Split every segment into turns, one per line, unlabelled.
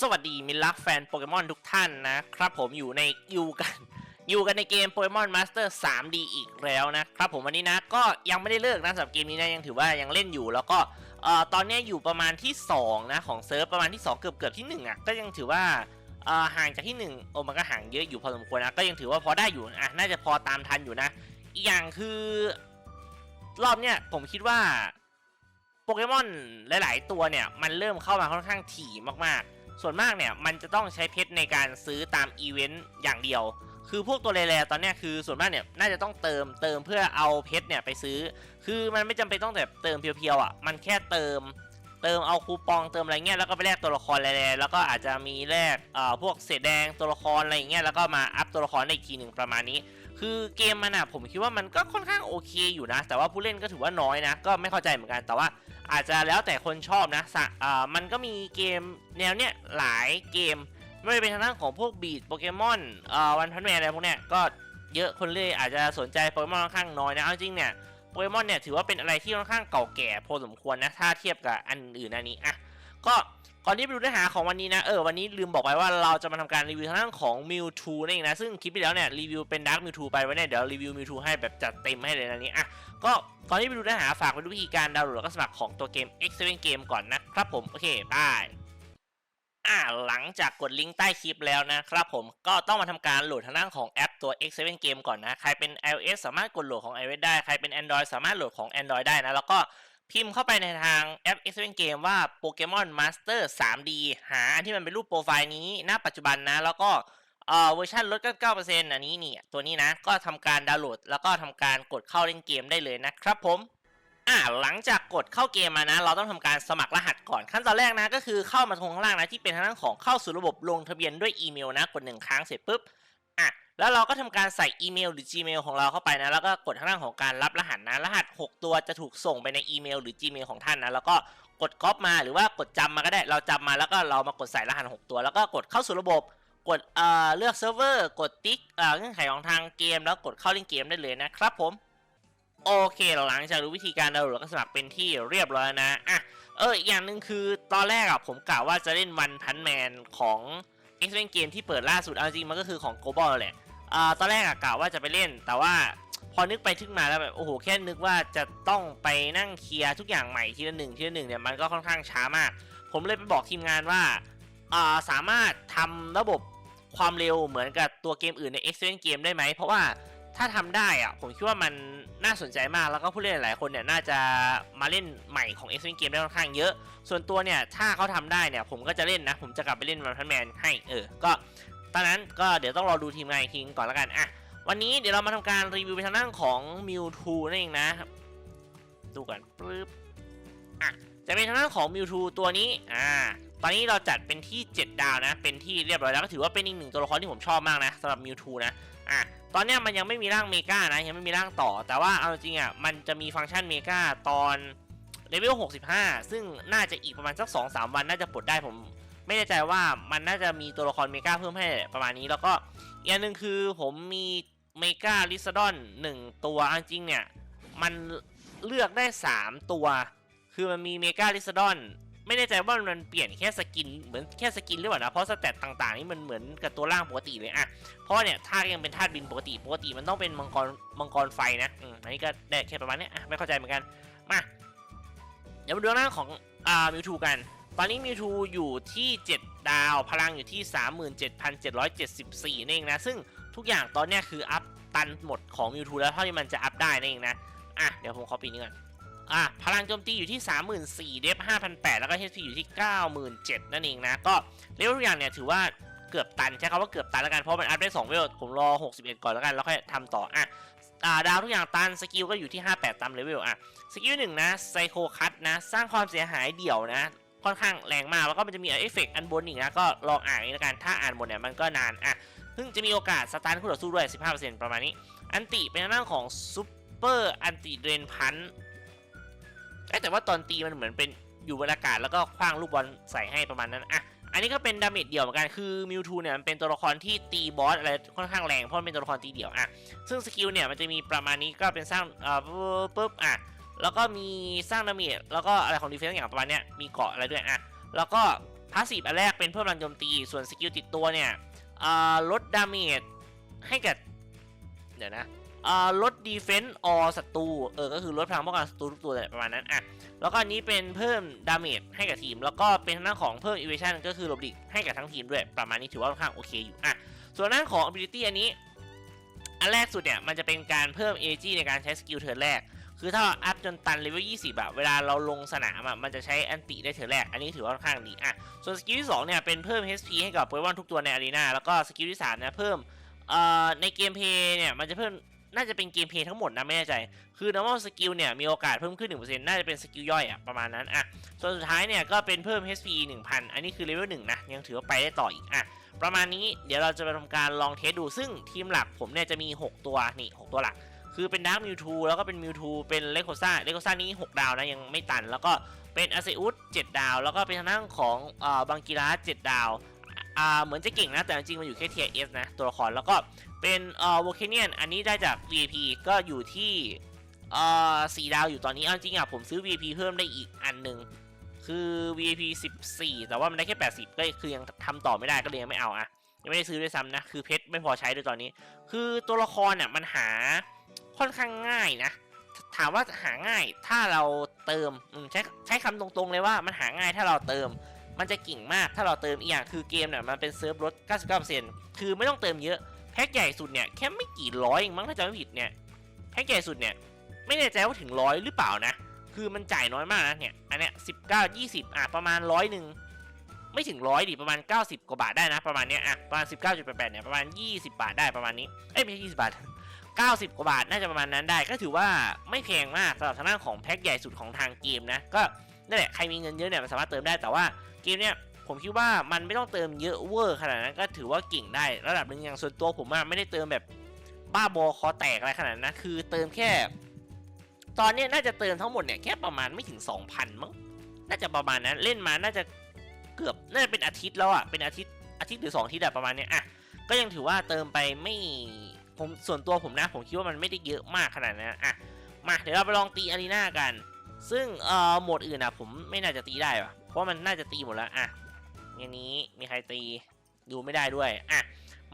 สวัสดีมิตรรักแฟนโปเกมอนทุกท่านนะครับผมอยู่ในอยู่กัน อยู่กันในเกมโปเกมอนมาสเตอร์ 3D อีกแล้วนะครับผมวันนี้นะก็ยังไม่ได้เลิกนะสำหรับเกมนี้นะยังถือว่ายังเล่นอยู่แล้วก็เอ่อตอนนี้อยู่ประมาณที่ 2 นะของเซิร์ฟประมาณที่ 2 เกือบเกือบที่1อะก็ยังถือว่าเอ่อห่างจากที่ 1 โอ้มันก็ห่างเยอะอยู่พอสมควรนะก็ยังถือว่าพอได้อยู่อะน่าจะพอตามทันอยู่นะอีกอย่างคือรอบเนี้ยผมคิดว่าโปเกมอนหลาย ๆ ตัวเนี่ยมันเริ่มเข้ามาค่อนข้างถี่มากๆ ส่วนมากเนี่ยมันจะต้องใช้เพชรในการซื้อตามอีเวนต์อย่างเดียว คือพวกตัวแร่ๆตอนนี้คือส่วนมากเนี่ยน่าจะต้องเติมเติมเพื่อเอาเพชรเนี่ยไปซื้อ คือมันไม่จำเป็นต้องแบบเติมเพียวๆอะมันแค่เติมเติมเอาคูปองเติมอะไรเงี้ยแล้วก็ไปแลกตัวละครแร่ๆแล้วก็อาจจะมีแลกเอ่อพวกเศษแดงตัวละครอะไรอย่างเงี้ยแล้วก็มาอัพตัวละครได้อีกทีหนึ่งประมาณนี้ คือเกมมันอะผมคิดว่ามันก็ค่อนข้างโอเคอยู่นะ แต่ว่าผู้เล่นก็ถือว่าน้อยนะ ก็ไม่เข้าใจเหมือนกัน แต่ว่าอาจจะแล้วแต่คนชอบนะสะอ่ามันก็มีเกมแนวเนี้ยหลายเกม ไม่ว่าจะเป็นทางด้านของพวกบีดโปเกมอนเอ่อวันพันแมนอะไรพวกเนี้ยก็เยอะคนเลยอาจจะสนใจโปเกมอนค่อนข้างน้อยนะเอาจริงเนี่ยโปเกมอนเนี่ยถือว่าเป็นอะไรที่ค่อนข้างเก่าแก่พอสมควรนะถ้าเทียบกับอันอื่นอันนี้อะก็ ก่อนที่ไปดูเนื้อหาของวันนี้นะเออวันนี้ลืมบอกไปว่าเราจะมาทำการรีวิวทางด้านของ Mewtwo นั่นเองนะซึ่งคลิปที่แล้วเนี่ยรีวิวเป็น Dark Mewtwo ไปไว้เนี่ยเดี๋ยวรีวิว Mewtwo ให้แบบจัดเต็มให้เลยนะนี้อะก็ก่อนที่ไปดูเนื้อหาฝากไปดูวิธีการดาวน์โหลดแล้วก็สมัครของตัวเกม X7 Game ก่อนนะครับผมโอเคบายอ่าหลังจากกดลิงก์ใต้คลิปแล้วนะครับผมก็ต้องมาทำการโหลดทางด้านของแอปตัว X7 Game ก่อนนะใครเป็น iOS สามารถกดโหลดของ iOS ได้ใครเป็น Android สามารถโหลดของ Android ได้นะแล้วก็ พิมพ์เข้าไปในทางแอป X7 Game ว่า Pokemon Master 3D หาอันที่มันเป็นรูปโปรไฟล์นี้ณปัจจุบันนะ แล้วก็เอ่อเวอร์ชันลด99%อันนี้นี่ตัวนี้นะก็ทำการดาวน์โหลด แล้วก็ทำการกดเข้าเล่นเกมได้เลยนะครับผมอ่าหลังจากกดเข้าเกมมานะ เราต้องทำการสมัครรหัสก่อนขั้นตอนแรกนะ ก็คือเข้ามาตรงข้างล่างนะ ที่เป็นทางด้านของเข้าสู่ระบบลงทะเบียนด้วยอีเมลนะ กดหนึ่งครั้งเสร็จปุ๊บ อะแล้วเราก็ทำการใส่อีเมลหรือ Gmail ของเราเข้าไปนะแล้วก็กดทางด้านของการรับรหัสนะรหัส 6 ตัวจะถูกส่งไปในอีเมลหรือ Gmail ของท่านนะแล้วก็กดก๊อปมาหรือว่ากดจำมาก็ได้ เราจำมาแล้วก็เรามากดใส่รหัส 6 ตัว แล้วก็กดเข้าสู่ระบบกดเอ่อเลือกเซิร์ฟเวอร์กดติ๊กเอ่อเงื่อนไขของทางเกม แล้วกดเข้าเล่นเกมได้เลยนะครับผมโอเคหลังจากรู้วิธีการดาวน์โหลดก็สมัครเป็นที่เรียบร้อยนะอะเอออีกอย่างหนึ่งคือตอนแรกอะผมกะว่าจะเล่นวันพันแมนของ X เล่นเกมที่เปิดล่าสุดเอาจริงมันก็คือของ Global แหละอ่าตอนแรกอะกะว่าจะไปเล่น แต่ว่าพอนึกไปทึกมาแล้วแบบโอ้โหแค่นึกว่าจะต้องไปนั่งเคลียร์ทุกอย่างใหม่ทีละหนึ่งทีละหนึ่งเนี่ยมันก็ค่อนข้างช้ามาก ผมเลยไปบอกทีมงานว่าอ่าสามารถทำระบบความเร็วเหมือนกับตัวเกมอื่นใน X เล่นเกมได้ไหมเพราะว่า ถ้าทำได้อะผมคิดว่ามันน่าสนใจมากแล้วก็ผู้เล่นหลายคนเนี่ยน่าจะมาเล่นใหม่ของ X เกมได้ค่อนข้างเยอะ ส่วนตัวเนี่ยถ้าเขาทำได้เนี่ยผมก็จะเล่นนะ ผมจะกลับไปเล่นวันพันแมนให้เออก็ตอนนั้นก็เดี๋ยวต้องรอดูทีมงานอีกทีก่อนแล้วกันอะวันนี้เดี๋ยวเรามาทำการรีวิวไปทางด้านของ Mewtwo นั่นเองนะดูกันปึ๊บอะจะเป็นทางด้านของ Mewtwo ตัวนี้อ่าตอนนี้เราจัดเป็นที่ 7 ดาวนะ เป็นที่เรียบร้อยแล้วก็ถือว่าเป็นอีกหนึ่งตัวละครที่ผมชอบมากนะสำหรับ Mewtwo นะ อะตอนเนี้ยมันยังไม่มีร่างเมกานะยังไม่มีร่างต่อ แต่ว่าเอาจริงอะมันจะมีฟังก์ชันเมกาตอนเลเวล65 ซึ่งน่าจะอีกประมาณสัก 2-3 วันน่าจะปลดได้ผม ไม่แน่ใจว่ามันน่าจะมีตัวละครเมกาเพิ่มให้ประมาณนี้แล้วก็อีกอันหนึ่งคือผมมีเมกาลิซดอน1ตัวอจริงเนี่ย มันเลือกได้ 3 ตัว คือมันมีเมกาลิซดอน ไม่แน่ใจว่ามันเปลี่ยนแค่สกินเหมือนแค่สกินหรือเปล่านะเพราะสเตตต่างๆนี่มันเหมือนกับตัวร่างปกติเลยอะเพราะเนี่ยธายังเป็นธาตุบินปกติปกติมันต้องเป็นมังกรมังกรไฟนะอืมอันนี้ก็ได้แค่ประมาณนี้อะไม่เข้าใจเหมือนกันมาเดี๋ยวมาดูหน้าของอ่ามิวทูกันตอนนี้มิวทูอยู่ที่ 7 ดาว พลังอยู่ที่ 37,774นั่นเองนะ ซึ่งทุกอย่างตอนเนี้ยคืออัพตันหมดของมิวทูแล้วเท่าที่มันจะอัพได้นั่นเองนะ อะ เดี๋ยวผมขอปีนี้ก่อน อะพลังโจมตีอยู่ที่ 34,000เดฟ5,800แล้วก็ HP อยู่ที่ 97,000 นั่นเองนะ ก็เลเวลทุกอย่างเนี่ยถือว่าเกือบตัน ใช้คำว่าเกือบตันแล้วกัน เพราะมันอัพได้ 2 เวล ผมรอ 61 ก่อนแล้วกัน แล้วค่อยทำต่อ อะาดาวทุกอย่างตัน สกิลก็อยู่ที่ 58 ตามเลเวล อะ สกิลหนึ่งนะ ไซโคคัตนะ สร้างความเสียหายเดี่ยวนะ ค่อนข้างแรงมาก แล้วก็มันจะมีเอฟเฟกต์อันบนอีกนะ ก็ลองอ่านอีกแล้วกัน ถ้าอ่านหมดเนี่ยมันก็นาน อะซึ่งจะมีโอกาสสตาร์ทคู่ต่อสู้ด้วย 15%ประมาณนี้ อันติเป็นทางด้าของซูเปอร์อันติเดรนพัน แต่ว่าตอนตีมันเหมือนเป็นอยู่บนอากาศแล้วก็คว้างลูกบอลใส่ให้ประมาณนั้นอะอันนี้ก็เป็นดาเมจเดี่ยวเหมือนกัน คือมิวทูเนี่ยมันเป็นตัวละครที่ตีบอสอะไรค่อนข้างแรง เพราะมันเป็นตัวละครตีเดี่ยวอะ ซึ่งสกิลเนี่ยมันจะมีประมาณนี้ก็เป็นสร้างเอ่อปุ๊บอะ แล้วก็มีสร้างดาเมจ แล้วก็อะไรของดีเฟนซ์อย่างประมาณเนี้ย มีเกาะอะไรด้วยอะ แล้วก็พาสซีฟอันแรกเป็นเพิ่มพลังโจมตี ส่วนสกิลติดตัวเนี่ยอ่าลดดาเมจให้กับเดี๋ยวนะ ลดดีเฟนต์ออศัตรูเออก็คือลดพลังป้องกันศัตรูทุกตัวประมาณนั้นอะแล้วก็อันนี้เป็นเพิ่มดาเมจให้กับทีม แล้วก็เป็นทางด้านของเพิ่มอีเวชั่นก็คือหลบหลีกให้กับทั้งทีมด้วยประมาณนี้ถือว่าค่อนข้างโอเคอยู่อะส่วนด้านของ ability อันนี้ อันแรกสุดเนี่ยมันจะเป็นการเพิ่ม AG ในการใช้สกิลเทิร์นแรก คือถ้าเราอัพจนตันเลเวล20อะเวลาเราลงสนามอะมันจะใช้อันติได้เทิร์นแรก อันนี้ถือว่าค่อนข้างดีอะส่วนสกิลที่2เนี่ยเป็นเพิ่ม HP ให้กับโปเกมอนทุกตัวในอารีนาแล้วก็สกิลที่3เนี่ยเพิ่มเอ่อในเกมเพลย์เนี่ยมันจะเพิ่ม น่าจะเป็นเกมเพย์ทั้งหมดนะไม่แน่ใจ คือ normal skill เนี่ยมีโอกาสเพิ่มขึ้น 1%น่าจะเป็นสกิลย่อยอะประมาณนั้นอะส่วนสุดท้ายเนี่ยก็เป็นเพิ่ม HP 1000 อันนี้คือเลเวล1นะยังถือว่าไปได้ต่ออีกอะประมาณนี้เดี๋ยวเราจะไปทำการลองเทสดูซึ่งทีมหลักผมเนี่ยจะมี 6 ตัวนี่6ตัวหลักคือเป็นดาร์ m มิวทูแล้วก็เป็นมิวทูเป็นเลโคซ่าเลโคซ่านี้ 6 ดาวนะยังไม่ตัน แล้วก็เป็นอาเซอุส7ดาว แล้วก็เป็นทางด้านของเอ่อบังกีรา7ดาวอ่าเหมือนจะเก่งนะแต่จริงๆมันอยู่แค่เทียเอสนะตัวละครแล้วก็ เป็นเอ่อวอลเคเนียนอันนี้ได้จาก VIP ก็อยู่ที่เอ่อสี่ดาวอยู่ตอนนี้เอาจริงอะผมซื้อ VIP เพิ่มได้อีกอันหนึ่งคือ VIP 14 แต่ว่ามันได้แค่ 80 ก็คือยังทำต่อไม่ได้ก็เลยยังไม่เอาอะยังไม่ได้ซื้อด้วยซ้ำนะ คือเพชรไม่พอใช้ด้วยตอนนี้ คือตัวละครเนี่ยมันหาค่อนข้างง่ายนะ ถามว่าหาง่ายถ้าเราเติมอืมใช้ใช้คำตรงๆเลยว่ามันหาง่ายถ้าเราเติม มันจะกิ่งมากถ้าเราเติมอีกอย่างคือเกมเนี่ยมันเป็นเซิร์ฟลด 99%คือไม่ต้องเติมเยอะ แพ็กใหญ่สุดเนี่ยแค่ไม่กี่ร้อยเองมั้งถ้าจำไม่ผิดเนี่ยแพ็กใหญ่สุดเนี่ยไม่แน่ใจว่าถึงร้อยหรือเปล่านะ คือมันจ่ายน้อยมากนะเนี่ยอันเนี้ยสิบเก้ายี่สิบอะประมาณร้อยหนึ่งไม่ถึงร้อยดิประมาณ 90 กว่าบาทได้นะประมาณเนี้ยอะประมาณ 19.88เนี่ยประมาณ 20 บาทได้ประมาณนี้เอ้ยไม่ใช่20 บาท 90 กว่าบาทน่าจะประมาณนั้นได้ก็ถือว่าไม่แพงมากสำหรับทางด้านของแพ็กใหญ่สุดของทางเกมนะก็นั่นแหละใครมีเงินเยอะเนี่ยมันสามารถเติมได้แต่ว่าเกมเนี่ย ผมคิดว่ามันไม่ต้องเติมเยอะเวอร์ขนาดนั้นก็ถือว่าเก่งได้ระดับหนึ่งอย่างส่วนตัวผมอะไม่ได้เติมแบบบ้าบอคอแตกอะไรขนาดนั้นคือเติมแค่ ตอนนี้น่าจะเติมทั้งหมดเนี่ยแค่ประมาณไม่ถึง 2,000 มั้งน่าจะประมาณนั้นเล่นมาน่าจะเกือบน่าจะเป็นอาทิตย์แล้วอะเป็นอาทิตย์อาทิตย์หรือสองอาทิตย์อะประมาณเนี้ยอะก็ยังถือว่าเติมไปไม่ผมส่วนตัวผมนะ ผมคิดว่ามันไม่ได้เยอะมากขนาดนั้นอะมาเดี๋ยวเราไปลองตีอารีนากัน ซึ่งเอ่อโหมดอื่นอะผมไม่น่าจะตีได้ปะเพราะมันน่าจะตีหมดแล้วอะ อย่างนี้มีใครตีดูไม่ได้ด้วยอะ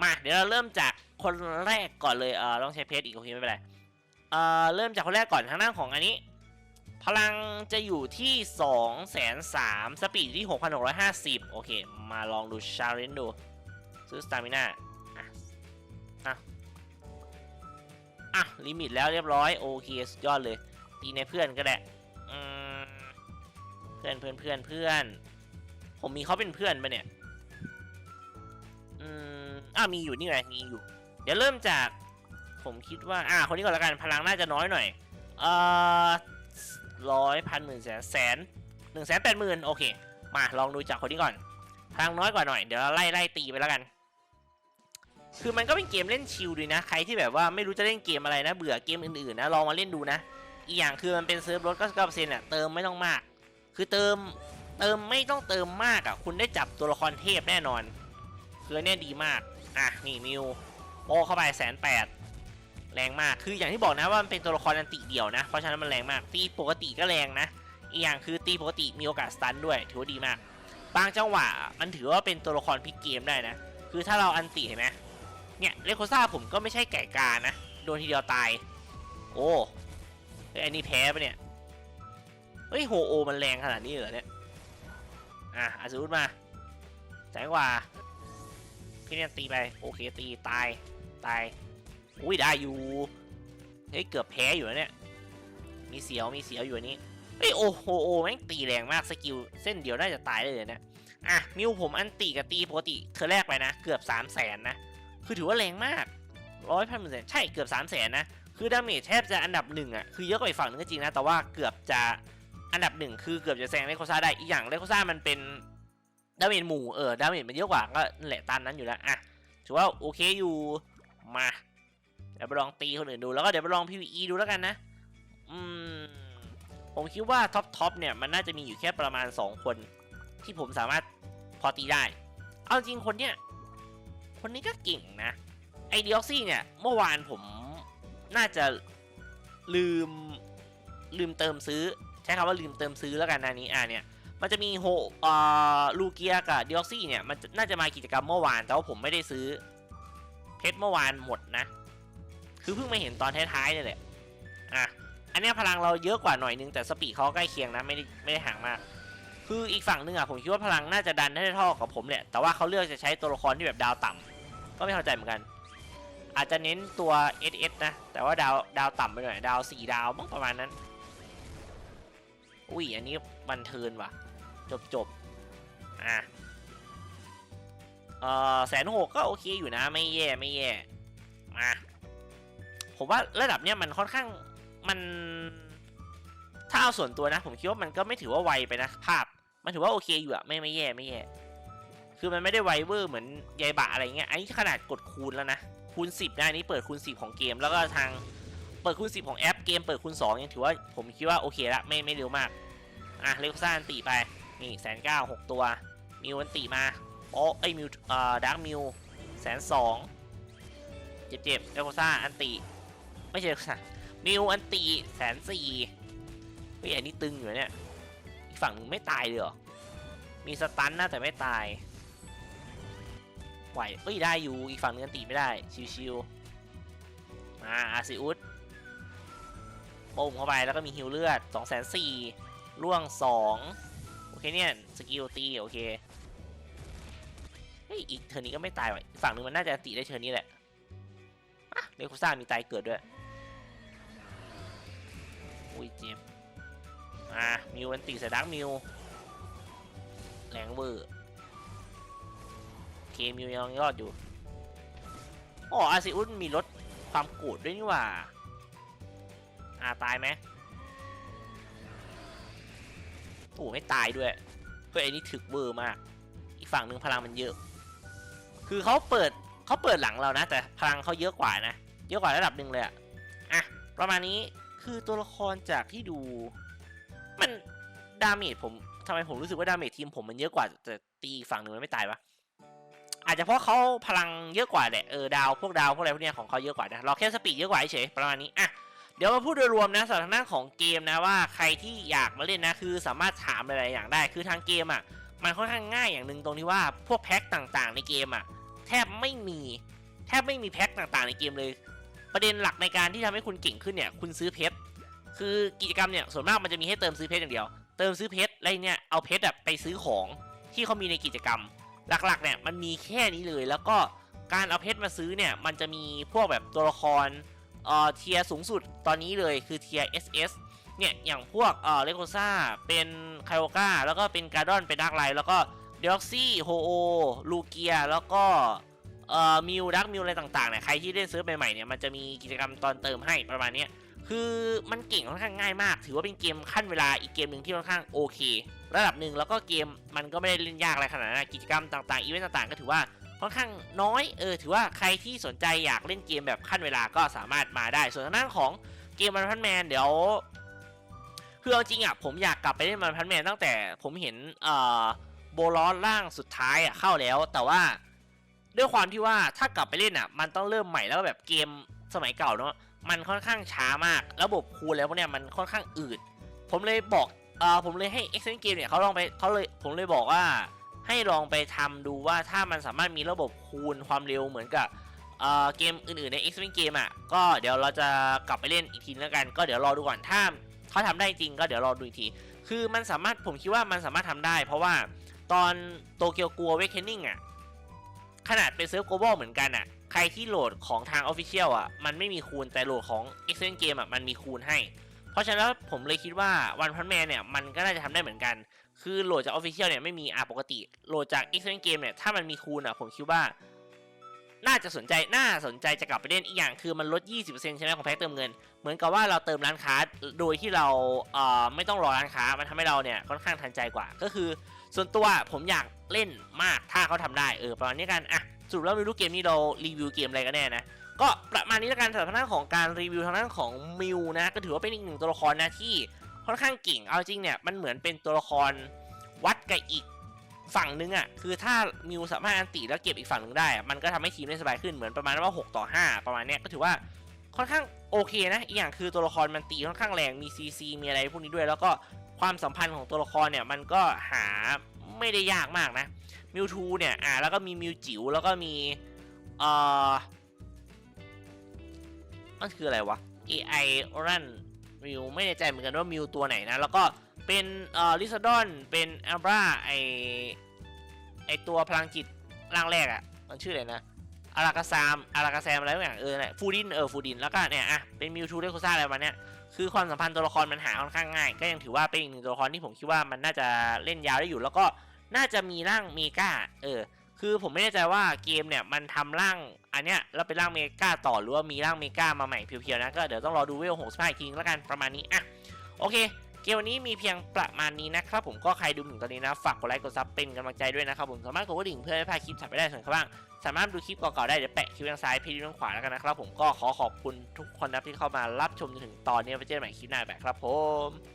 มาเดี๋ยวเราเริ่มจากคนแรกก่อนเลยเออต้องใช้เพชรอีกโอเคไม่เป็นไรเออเริ่มจากคนแรกก่อนทางด้านของอันนี้ พลังจะอยู่ที่2 0 0 0 0สปีดที่ 6,650 โอเค มาลองดูชาเลนดูซื้อสตามิน่าอะอะอะลิมิตแล้วเรียบร้อย โอเคสุดยอดเลย ตีในเพื่อนก็ได้เพื่อนเพื่อนเพื่อนเพื่อน ผมมีเขาเป็นเพื่อนปะเนี่ย อืมอ่ามีอยู่นี่ไงมีอยู่ เดี๋ยวเริ่มจาก ผมคิดว่า อ่า คนนี้ก่อนละกัน พลังน่าจะน้อยหน่อย เอ่อร้อยพันหมื่นแสนแสนหนึ่งแสนแปดหมื่นโอเค มาลองดูจากคนนี้ก่อน พลังน้อยกว่าหน่อย เดี๋ยวเราไล่ไล่ตีไปแล้วกัน คือมันก็เป็นเกมเล่นชิลดีนะ ใครที่แบบว่าไม่รู้จะเล่นเกมอะไรนะ เบื่อเกมอื่นๆนะ ลองมาเล่นดูนะ อีกอย่างคือมันเป็นเซิร์ฟรถ99%อะ เติมไม่ต้องมาก คือเติม เติมไม่ต้องเติมมากอะ คุณได้จับตัวละครเทพแน่นอน คือเนี่ยดีมาก อะ นี่มิวโปเข้าไปแสนแปดแรงมาก คืออย่างที่บอกนะว่ามันเป็นตัวละครอันติเดียวนะ เพราะฉะนั้นมันแรงมาก ตีปกติก็แรงนะ อีกอย่างคือตีปกติมีโอกาสสตันด้วย ถือว่าดีมาก บางจังหวะมันถือว่าเป็นตัวละครพลิกเกมได้นะ คือถ้าเราอันติเห็นไหมเนี่ยเลโคซ่าผมก็ไม่ใช่ไก่กานะ โดนทีเดียวตาย โอ้เฮ้นนี้แพ้ปะเนี่ย เฮ้ยโฮโอมันแรงขนาดนี้เหรอเนี่ย อะอาซูดมาแสงกว่าพี่เนี่ยตีไป โอเคตีตาย ตาย อุ้ยได้อยู่เฮ้ยเกือบแพ้อยู่แล้วเนี่ย มีเสียวมีเสียวอยู่นี้เฮ้ยโอ้โหโอแม่งตีแรงมากสกิลเส้นเดียวน่าจะตายได้เลยเนี่ยอะมิวผมอันตีกับตีปกติเธอแรกไปนะ เกือบ3 0 0แสนนะ คือถือว่าแรงมากร้อยพันเปอร์เซ็นใช่เกือบ3 0 0แสนนะ คือดาเมจแทบจะอันดับหนึ่งอะคือเยอะกว่าอีกฝั่งนึงก็จริงนะ แต่ว่าเกือบจะ อันดับหนึ่งคือเกือบจะแซงเลโคซ่าได้อีกอย่างเลโคซ่ามันเป็นดาเมจหมู่เออดาเมจมันเยอะกว่าก็แหละตามนั้นอยู่แล้วอะถือว่าโอเคอยู่มาเดี๋ยวไปลองตีคนอื่นดูแล้วก็เดี๋ยวไปลอง PVE ดูแล้วกันนะ อืม ผมคิดว่าท็อปท็อปเนี่ยมันน่าจะมีอยู่แค่ประมาณ 2 คน ที่ผมสามารถพอตีได้ เอาจริงคนเนี้ยคนนี้ก็เก่งนะ ไอเดียซี่เนี่ย เมื่อวานผมน่าจะลืมลืมเติมซื้อ ใช้คำว่าลืมเติมซื้อแล้วกันนะนนี้อะเนี่ยมันจะมีโฮเอ่อลูเกียกับดิออกซี่เนี่ยมันน่าจะมากิจกรรมเมื่อวาน แต่ว่าผมไม่ได้ซื้อ เพชรเมื่อวานหมดนะ คือเพิ่งมาเห็นตอนท้ายๆเนี่ยแหละอะอันนี้พลังเราเยอะกว่าหน่อยนึงแต่สปีดเขาใกล้เคียงนะไม่ได้ไม่ได้ห่างมาก คืออีกฝั่งหนึงอะผมคิดว่าพลังน่าจะดันได้เท่ากับผมแหละแต่ว่าเขาเลือกจะใช้ตัวละครที่แบบดาวต่ำก็ไม่เข้าใจเหมือนกัน อาจจะเน้นตัว SS นะ แต่ว่าดาวดาวต่ำไปหน่อยดาวสี่ดาวมั้งประมาณนั้น อุ้ยอันนี้บันเทินว่ะ จบจบอะเออแสนหกก็โอเคอยู่นะไม่แย่ไม่แย่มาผมว่าระดับเนี้ยมันค่อนข้างมันถ้าเอาส่วนตัวนะ ผมคิดว่ามันก็ไม่ถือว่าไวไปนะภาพ มันถือว่าโอเคอยู่อะไม่ไม่แย่ไม่แย่ คือมันไม่ได้ไวเวอร์เหมือนยายบะอะไรเงี้ยอันนี้ขนาดกดคูณแล้วนะคูณ10นะอันนี้เปิดคูณ10ของเกมแล้วก็ทาง เปิดคูณ10 ของแอปเกมเปิดคูณ2ยังถือว่าผมคิดว่าโอเคละไม่ไม่เร็วมาก อะเลกซ่าอันติไป นี่แสนเก้าหกตัว มิวอันติมาโอ้ไอมิวอ่อดักมิวแสนสองเจ็บเจ็บเลกซ่าอันติไม่ใช่เลกซ่ามิวอันติแสนสี่เฮ้ยอันนี้ตึงอยู่เนี่ยอีกฝั่งหนึ่งไม่ตายเลยเหรอมีสตันนะแต่ไม่ตายไหวเอ้ยได้อยู่อีกฝั่งนึงอันติไม่ได้ชิวๆมาอาซิอุส ป่งเข้าไปแล้วก็มีฮิวเลือด2 4 0 0 0ล่วง 2 โอเคเนี่ย สกิลตี โอเค เฮ้ย อีกเทอร์นี้ก็ไม่ตายว่ะฝั่งหนึงมันน่าจะติได้เทอร์นี้แหละอะเลคูซ่ามีตายเกิดด้วย อุ้ยเจ็บอะมิวอันติใส่ดักมิวแรงเวอร์เคมิวยังยอดอยู่อ๋ออาซิอุสมีลดความโกรธด้วยนี่หว่า อ่าตายไหมโอ้ไม่ตายด้วยเฮ้ยไอ้นี่ถึกเวอร์มาก อีกฝั่งหนึ่งพลังมันเยอะ คือเขาเปิดเขาเปิดหลังเรานะ แต่พลังเขาเยอะกว่านะ เยอะกว่าระดับหนึ่งเลยอะอะ ประมาณนี้คือตัวละครจากที่ดู มันดาเมจผมทำไมผมรู้สึกว่าดาเมจทีมผมมันเยอะกว่าแต่ตีฝั่งหนึ่งมันไม่ตายวะอาจจะเพราะเขาพลังเยอะกว่าแหละเออดาวพวกดาวพวกอะไรพวกเนี้ยของเขาเยอะกว่านะเราแค่สปีดเยอะกว่าเฉยประมาณนี้อะ เดี๋ยวมาพูดโดยรวมนะสำหรับทางด้านของเกมนะว่าใครที่อยากมาเล่นนะคือสามารถถามอะไรๆอย่างได้ คือทางเกมอะมันค่อนข้างง่ายอย่างหนึ่งตรงที่ว่าพวกแพ็คต่างๆ ในเกมอะแทบไม่มีแทบไม่มีแพ็คต่างๆ ในเกมเลย ประเด็นหลักในการที่ทำให้คุณเก่งขึ้นเนี่ยคุณซื้อเพชรคือกิจกรรมเนี่ยส่วนมากมันจะมีให้เติมซื้อเพชรอย่างเดียว เติมซื้อเพชรอะไรเนี่ยเอาเพชรแบบไปซื้อของที่เขามีในกิจกรรม หลักๆเนี่ยมันมีแค่นี้เลยแล้วก็การเอาเพชรมาซื้อเนี่ยมันจะมีพวกแบบตัวละคร เอ่อเทียสูงสุดตอนนี้เลยคือเทีย SS เนี่ย อย่างพวกเอ่อเลโกซ่าเป็นไคโอกาแล้วก็เป็นการ์ดอนเป็นดาร์กไลท์แล้วก็เดออกซี่โฮโอลูเกียแล้วก็เอ่อมิวดักมิวอะไรต่างๆเนี่ยใครที่เล่นซิร์ฟใหม่ๆเนี่ยมันจะมีกิจกรรมตอนเติมให้ประมาณนี้คือมันเก่งค่อนข้างง่ายมาก ถือว่าเป็นเกมขั้นเวลาอีกเกมหนึ่งที่ค่อนข้างโอเค ระดับหนึ่งแล้วก็เกมมันก็ไม่ได้เล่นยากอะไรขนาดนั้นกิจกรรมต่างๆอีเวนต์ต่างๆ ก็ถือว่า ค่อนข้างน้อยเออถือว่าใครที่สนใจอยากเล่นเกมแบบขั้นเวลาก็สามารถมาได้ ส่วนทางด้านของเกมมันพันแมนเดี๋ยวคือเอาจริงอะผมอยากกลับไปเล่นมันพันแมนตั้งแต่ผมเห็นเอ่อโบลอนล่างสุดท้ายอะเข้าแล้ว แต่ว่าด้วยความที่ว่าถ้ากลับไปเล่นอะ มันต้องเริ่มใหม่แล้วแบบเกมสมัยเก่าเนาะมันค่อนข้างช้ามาก ระบบคูณแล้วพวกเนี้ยมันค่อนข้างอืดผมเลยบอกเออผมเลยให้ e x c e n Game เนี่ยเขาลองไปเขาเลยผมเลยบอกว่า ให้ลองไปทำดูว่าถ้ามันสามารถมีระบบคูณความเร็วเหมือนกับเเกมอื่นๆใน x c e n Game อะก็เดี๋ยวเราจะกลับไปเล่นอีกทีแล้วกัน ก็เดี๋ยวรอดูก่อนถ้าเขาทำได้จริงก็เดี๋ยวรอดูอีกที คือมันสามารถผมคิดว่ามันสามารถทำได้ เพราะว่าตอนโตเกียวกัวเวคเคนนิ่งอะขนาดเป็นเซิร์ฟ global เหมือนกันอะใครที่โหลดของทาง Official อะมันไม่มีคูณแต่โหลดของ e x c e n Game อะมันมีคูณให้ เพราะฉะนั้นผมเลยคิดว่าวันพันแมนเนี่ยมันก็น่าจะทำได้เหมือนกัน คือโหลดจาก Official เนี่ยไม่มีอะปกติโหลดจาก e x c e n Game เนี่ยถ้ามันมีคูณอะผมคิดว่า น่าจะสนใจน่าสนใจจะกลับไปเล่นอีกอย่างคือมันลด 20%ใช่ไหมของแพ็คเติมเงิน เหมือนกับว่าเราเติมร้านค้าโดยที่เราเอ่อไม่ต้องรอร้านค้ามันทำให้เราเนี่ยค่อนข้างทันใจกว่า ก็คือ ส่วนตัวผมอยากเล่นมากถ้าเขาทำได้เออประมาณนี้กันอะสรุปแล้วไม่รู้เกมนี้เรารีวิวเกมอะไรกันแน่นะก็ประมาณนี้แล้วกันสำหรับทางด้านของการรีวิวทางด้านของมิวนะก็ถือว่าเป็นอีกหนึ่งตัวละครนะที่ ค่อนข้างเก่ง เอาจริงเนี่ยมันเหมือนเป็นตัวละครวัดกับอีกฝั่งนึงอะ่ะคือถ้ามิวสามารถอันติแล้วเก็บอีกฝั่งหนึ่งได้ มันก็ทำให้ทีมได้สบายขึ้นเหมือนประมาณว่า 6 ต่อ 5 ประมาณเนี้ยก็ถือว่าค่อนข้างโอเคนะอีกอย่างคือตัวละครมันตีค่อนข้างแรงมีซีซีมีอะไรพวกนี้ด้วย แล้วก็ความสัมพันธ์ของตัวละครเนี่ยมันก็หาไม่ได้ยากมากนะมิวทูเนี่ยอ่าแล้วก็มีมิวจิ๋วแล้วก็มีเอ่อมันคืออะไรวะ AI รัน มิวไม่แน่ใจเหมือนกันว่ามิวตัวไหนนะ แล้วก็เป็นเอ่อลิซาดอนเป็นอัลบราไอไอตัวพลังจิตร่างแรกอะ่ะมันชื่ออะไรนะอารากาซามอารากาแซมอะไรอย่างเออเนี่ยฟูดินเออฟูดินแล้วก็เนี่ยอะเป็นมิวทูเรโคซ่าอะไรประมาณเนี้ยคือความสัมพันธ์ตัวละครมันหาค่อนข้างง่าย ก็ยังถือว่าเป็นอีกหนึ่งตัวละครที่ผมคิดว่ามันน่าจะเล่นยาวได้อยู่ แล้วก็น่าจะมีร่างเมกาเออ คือผมไม่แน่ใจว่าเกมเนี่ยมันทำร่างอันเนี้ยแล้วเป็นร่างเมกาต่อหรือว่ามีร่างเมกามาใหม่เพียวๆนะก็เดี๋ยวต้องรอดูเวลหกสิบห้าอีกทีแล้วกันประมาณนี้อะโอเคเกมวันนี้มีเพียงประมาณนี้นะครับผมก็ใครดูถึงตอนนี้นะ ฝากกดไลค์กดซับเป็นกำลังใจด้วยนะครับผมสามารถกดกระดิ่งเพื่อให้พลาดคลิปถัดไปได้ส่วนข้างล่างสามารถดูคลิปเก่าๆได้เดี๋ยวแปะคลิปทางซ้ายเพจทางขวาแล้วกันนะครับผมก็ขอขอบคุณทุกคนนะที่เข้ามารับชมจนถึงตอนนี้ไว้เจอกันใหม่คลิปหน้าแบบครับผม